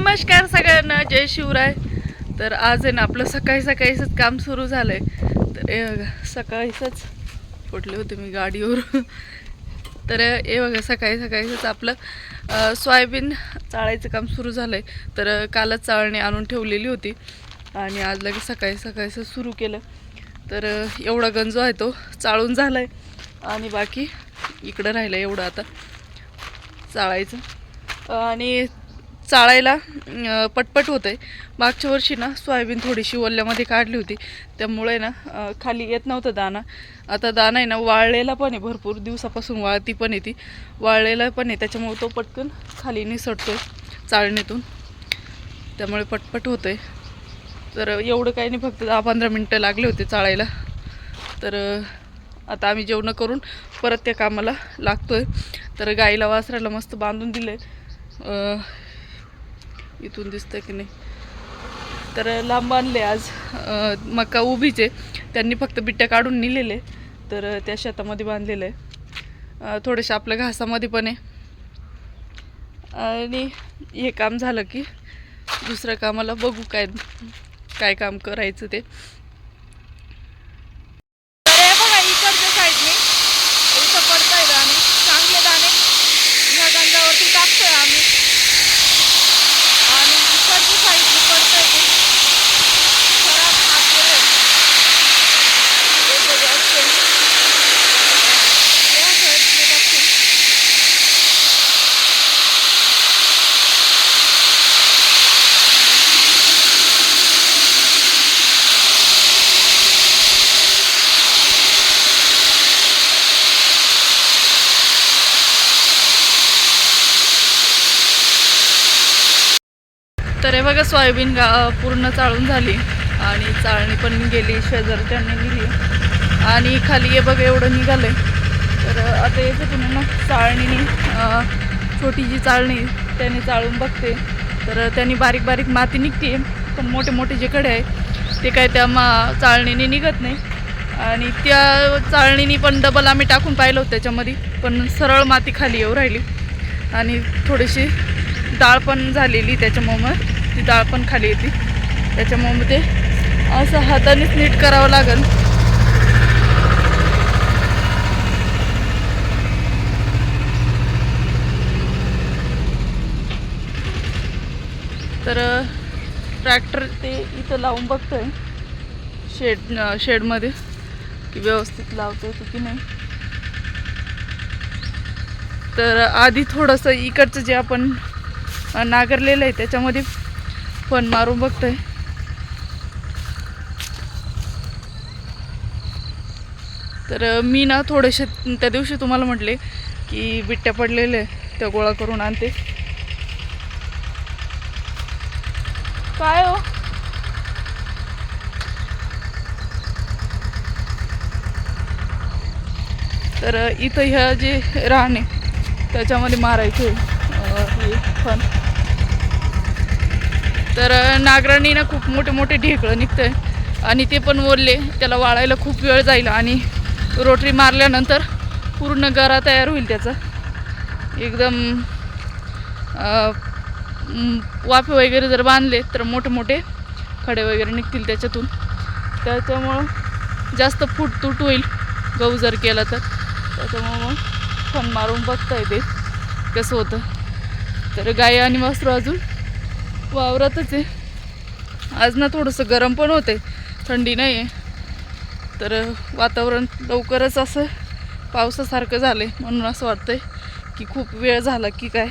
नमस्कार सगळ्यांना जय शिवराय. तर आज आहे ना आपलं सकाळी सकाळीच काम सुरू झालं आहे तर हे बघा सकाळीच कुठले होते मी गाडीवर तर हे बघा सकाळी सकाळीच आपलं सोयाबीन चाळायचं काम सुरू झालं आहे तर कालच चाळणी आणून ठेवलेली होती. आणि आज लगेच सकाळी सकाळीच सुरू केलं. तर एवढा गंजो आहे तो चाळून झालाय. आणि बाकी इकडं राहिलं एवढं आता चाळायचं. आणि चाळायला पटपट होतं आहे मागच्या वर्षी ना सोयाबीन थोडीशी ओल्यामध्ये काढली होती. त्यामुळे ना खाली येत नव्हतं दाणा. आता दाणा आहे ना वाळलेला पण आहे भरपूर. दिवसापासून वाळती पण येते वाळलेला पण आहे. त्याच्यामुळे तो पटकन खाली निसटतो चाळणीतून. त्यामुळे पटपट होतं आहे तर एवढं काही नाही. फक्त दहा पंधरा मिनटं लागले होते चाळायला. तर आता आम्ही जेवणं करून परत त्या कामाला लागतो आहे तर गाईला वासराला मस्त बांधून दिले इथून दिसतं की नाही. तर लांब आणले आज मका उभीचे. त्यांनी फक्त बिट्ट्या काढून नेलेले. तर त्या शेतामध्ये बांधलेलं आहे. थोडेसे आपल्या घासामध्ये पण आहे. आणि हे काम झालं की दुसऱ्या कामाला बघू काय काय काम करायचं ते तर हे बघा इकडच्या साईडने इथं पडताय दाणे चांगले दाणे ह्या गंजावरती टाकतोय आम्ही आणि इकडच्या साईडने पडतंय ते खराब आतमध्ये. हे बघा असं. या साईडने टाकतोय. तर हे बघा सोयाबीन गा पूर्ण चाळून झाली. आणि चाळणी पण गेली शेजारच्यांनी गेली आणि खाली हे बघा एवढं निघालंय. तर आता याच्यातून ना चाळणीने. छोटी जी चाळणी त्याने चाळून बघते. तर त्यांनी बारीक बारीक माती निघते पण मोठे मोठे जे कडे आहे ते काय त्या मा चाळणीने निघत नाही. आणि त्या चाळणीने पण डबल आम्ही टाकून पाहिलं होतं त्याच्यामध्ये. पण सरळ माती खाली येऊ राहिली. आणि थोडीशी डाळ पण झालेली त्याच्यामुळं ती डाळ पण खाली येते. त्याच्यामुळं मग ते असं हातानेच नीट करावं लागेल. तर ट्रॅक्टर ते इथं लावून बघतोय. शेड शेडमध्ये. की व्यवस्थित लावतोय की नाही. तर आधी थोडंसं इकडचं जे आपण नांगरलेलं आहे. त्याच्यामध्ये पण मारून बघतोय. तर मी ना थोडेसे त्या दिवशी तुम्हाला म्हटले की बिट्ट्या पडलेले त्या गोळा करून आणते. काय हो? तर इथं ह्या जे राहणे त्याच्यामध्ये मारायचे आहे. हे फन तर नागराणीनं ना खूप मोठे मोठे ढेकळं निघतं आहे आणि ते पण ओरले. त्याला वाळायला खूप वेळ जाईल आणि रोटरी मारल्यानंतर पूर्ण गरा तयार होईल त्याचा. एकदम वाफे वगैरे जर बांधले तर मोठे मोठे खडे वगैरे निघतील त्याच्यातून. त्याच्यामुळं जास्त फूट तूट होईल. गहू जर केला तर. त्याच्यामुळं मग फन मारून बघता येते कसं होतं. तर गाय आणि वासरू अजून वावरातच आहे. आज ना थोडंसं गरम पण होते थंडी नाही आहे तर वातावरण लवकरच असं पावसासारखं झालं आहे म्हणून असं वाटतंय की खूप वेळ झाला की काय.